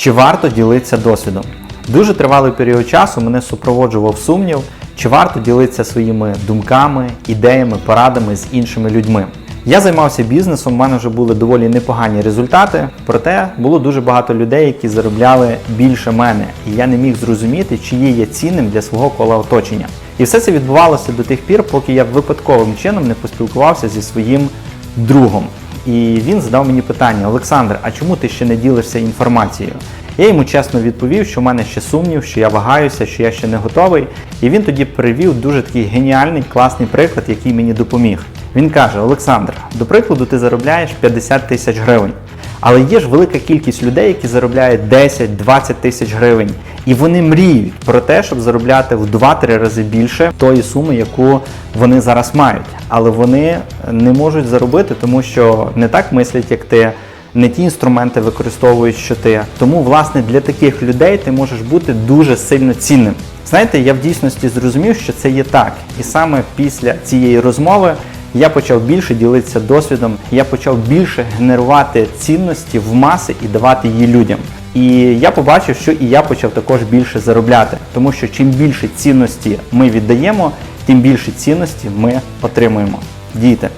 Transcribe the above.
Чи варто ділитися досвідом? Дуже тривалий період часу мене супроводжував сумнів, чи варто ділитися своїми думками, ідеями, порадами з іншими людьми. Я займався бізнесом, в мене вже були доволі непогані результати, проте було дуже багато людей, які заробляли більше мене, і я не міг зрозуміти, чи є цінним для свого кола оточення. І все це відбувалося до тих пір, поки я випадковим чином не поспілкувався зі своїм другом. І він задав мені питання: Олександр, а чому ти ще не ділишся інформацією? Я йому чесно відповів, що в мене ще сумнів, що я вагаюся, що я ще не готовий. І він тоді привів дуже такий геніальний, класний приклад, який мені допоміг. Він каже: Олександр, до прикладу, ти заробляєш 50 тисяч гривень. Але є ж велика кількість людей, які заробляють 10-20 тисяч гривень, і вони мріють про те, щоб заробляти в 2-3 рази більше тої суми, яку вони зараз мають. Але вони не можуть заробити, тому що не так мислять, як ти, не ті інструменти використовують, що ти. Тому, власне, для таких людей ти можеш бути дуже сильно цінним. Знаєте, я в дійсності зрозумів, що це є так. І саме після цієї розмови я почав більше ділитися досвідом, я почав більше генерувати цінності в маси і давати її людям. І я побачив, що і я почав також більше заробляти, тому що чим більше цінності ми віддаємо, тим більше цінності ми отримуємо. Дійте.